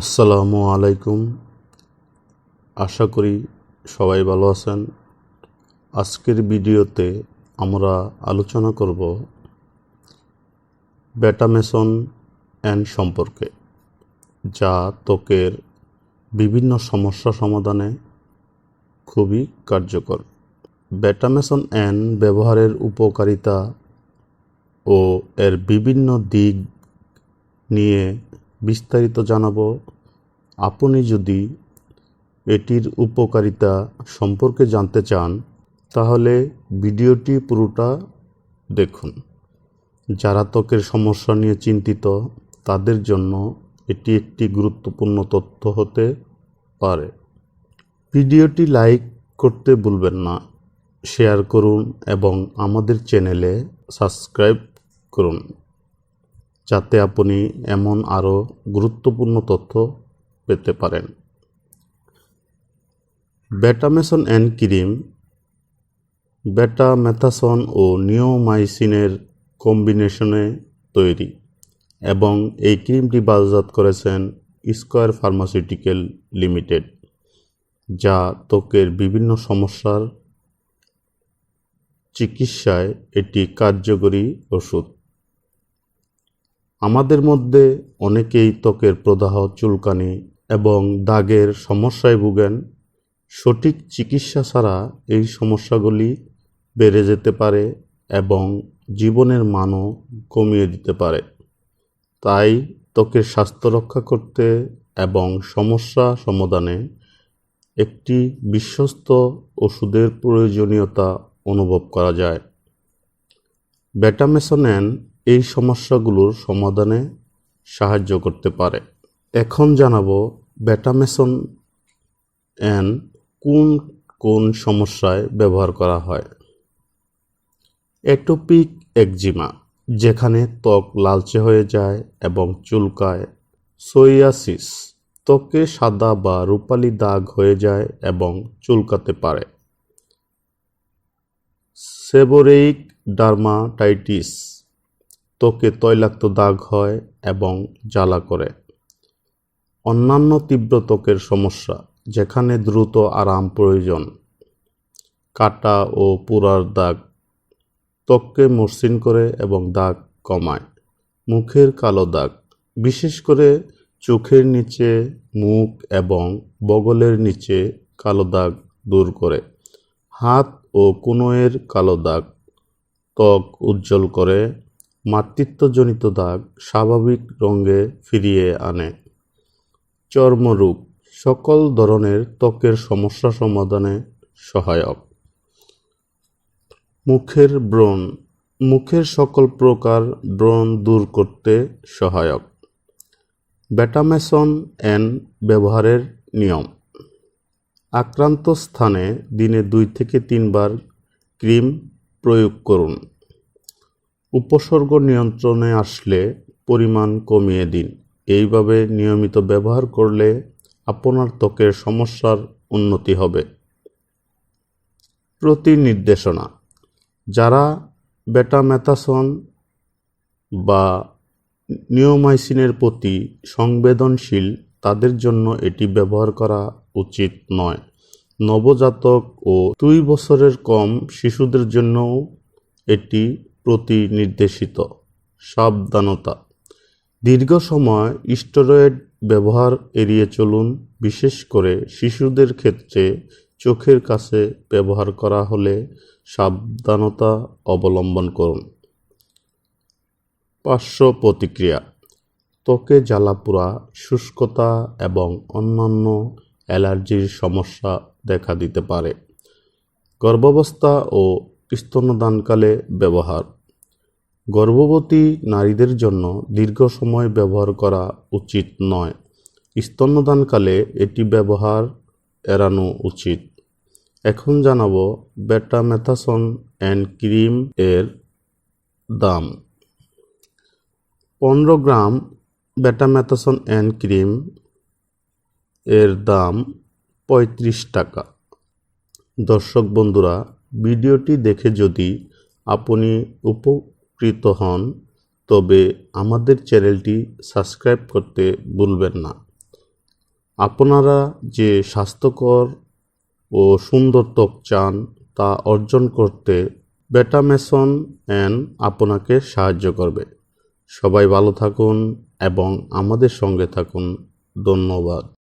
আসসালামু আলাইকুম। আশা করি সবাই ভালো আছেন। আজকের ভিডিওতে আমরা আলোচনা করব ব্যাটামেসন অ্যান্ড সম্পর্কে, যা ত্বকের বিভিন্ন সমস্যা সমাধানে খুবই কার্যকর। ব্যাটামেসন অ্যান ব্যবহারের উপকারিতা ও এর বিভিন্ন দিক নিয়ে বিস্তারিত জানাব। আপনি যদি এটির উপকারিতা সম্পর্কে জানতে চান, তাহলে ভিডিওটি পুরোটা দেখুন। যারা ত্বকের সমস্যা নিয়ে চিন্তিত, তাদের জন্য এটি একটি গুরুত্বপূর্ণ তথ্য হতে পারে। ভিডিওটি লাইক করতে ভুলবেন না, শেয়ার করুন এবং আমাদের চ্যানেলে সাবস্ক্রাইব করুন, যাতে আপনি এমন আরও গুরুত্বপূর্ণ তথ্য পেতে পারেন। ব্যাটামেসন অ্যান্ড ক্রিম ব্যাটামেথাসন ও নিওমাইসিনের কম্বিনেশনে তৈরি এবং এই ক্রিমটি বাজারজাত করেছেন স্কোয়ার ফার্মাসিউটিক্যাল লিমিটেড, যা ত্বকের বিভিন্ন সমস্যার চিকিৎসায় এটি কার্যকরী ওষুধ। আমাদের মধ্যে অনেকেই ত্বকের প্রদাহ চুলকানি এবং দাগের সমস্যায় ভুগেন, সঠিক চিকিৎসা ছাড়া এই সমস্যাগুলি বেড়ে যেতে পারে এবং জীবনের মানও কমিয়ে দিতে পারে। তাই ত্বকের স্বাস্থ্য রক্ষা করতে এবং সমস্যা সমাধানে একটি বিশ্বস্ত ওষুধের প্রয়োজনীয়তা অনুভব করা যায়। ব্যাটামেসোন্যান এই সমস্যাগুলোর সমাধানে সাহায্য করতে পারে। এখন জানাব ব্যাটামেসন অ্যান কোন কোন সমস্যায় ব্যবহার করা হয়। অ্যাটোপিক একজিমা, যেখানে ত্বক লালচে হয়ে যায় এবং চুলকায়। সোয়াসিস ত্বকে সাদা বা রূপালি দাগ হয়ে যায় এবং চুলকাতে পারে। সেবোরেইক ডার্মাটাইটিস, ত্বকে তৈলাক্ত দাগ হয় এবং জ্বালা করে। অন্যান্য তীব্র ত্বকের সমস্যা, যেখানে দ্রুত আরাম প্রয়োজন। কাটা ও পুরার দাগ ত্বককে মসৃণ করে এবং দাগ কমায়। মুখের কালো দাগ, বিশেষ করে চোখের নিচে মুখ এবং বগলের নিচে কালো দাগ দূর করে। হাত ও কুনোয়ের কালো দাগ ত্বক উজ্জ্বল করে। মাতৃত্বজনিত দাগ স্বাভাবিক রঙে ফিরিয়ে আনে। চর্মরোগ সকল ধরনের ত্বকের সমস্যা সমাধানে সহায়ক। মুখের ব্রণ, মুখের সকল প্রকার ব্রণ দূর করতে সহায়ক। ব্যাটামেসন অ্যান ব্যবহারের নিয়ম। আক্রান্ত স্থানে দিনে দুই থেকে তিনবার ক্রিম প্রয়োগ করুন। উপসর্গ নিয়ন্ত্রণে আসলে পরিমাণ কমিয়ে দিন। এইভাবে নিয়মিত ব্যবহার করলে আপনার ত্বকের সমস্যার উন্নতি হবে। প্রতি নির্দেশনা যারা বেটামেথাসন বা নিওমাইসিনের প্রতি সংবেদনশীল, তাদের জন্য এটি ব্যবহার করা উচিত নয়। নবজাতক ও দুই বছরের কম শিশুদের জন্যও এটি প্রতি নির্দেশিত সাবধানতা দীর্ঘ সময় স্টেরয়েড ব্যবহার এড়িয়ে চলুন, বিশেষ করে শিশুদের ক্ষেত্রে চোখের কাছে ব্যবহার করা হলে সাবধানতা অবলম্বন করুন। পার্শ্ব প্রতিক্রিয়া, ত্বকে জ্বালাপোড়া শুষ্কতা এবং অন্যান্য অ্যালার্জির সমস্যা দেখা দিতে পারে। গর্ভাবস্থা ও স্তনদানকালে ব্যবহার। গর্ভবতী নারীদের জন্য দীর্ঘ সময় ব্যবহার করা উচিত নয়। স্তন্যদানকালে এটি ব্যবহার এড়ানো উচিত। এখন জানাব ব্যাটামেথাসন অ্যান্ড ক্রিম এর দাম। পনেরো গ্রাম ব্যাটামেথাসন অ্যান্ড ক্রিম এর দাম পঁয়ত্রিশ টাকা। দর্শক বন্ধুরা, ভিডিওটি দেখে যদি আপনি উপকৃত হন, তবে আমাদের চ্যানেলটি সাবস্ক্রাইব করতে ভুলবেন না। আপনারা যে স্বাস্থ্যকর ও সুন্দর ত্বক চান, তা অর্জন করতে বেটামেসন অ্যান আপনাকে সাহায্য করবে। সবাই ভালো থাকুন এবং আমাদের সঙ্গে থাকুন। ধন্যবাদ।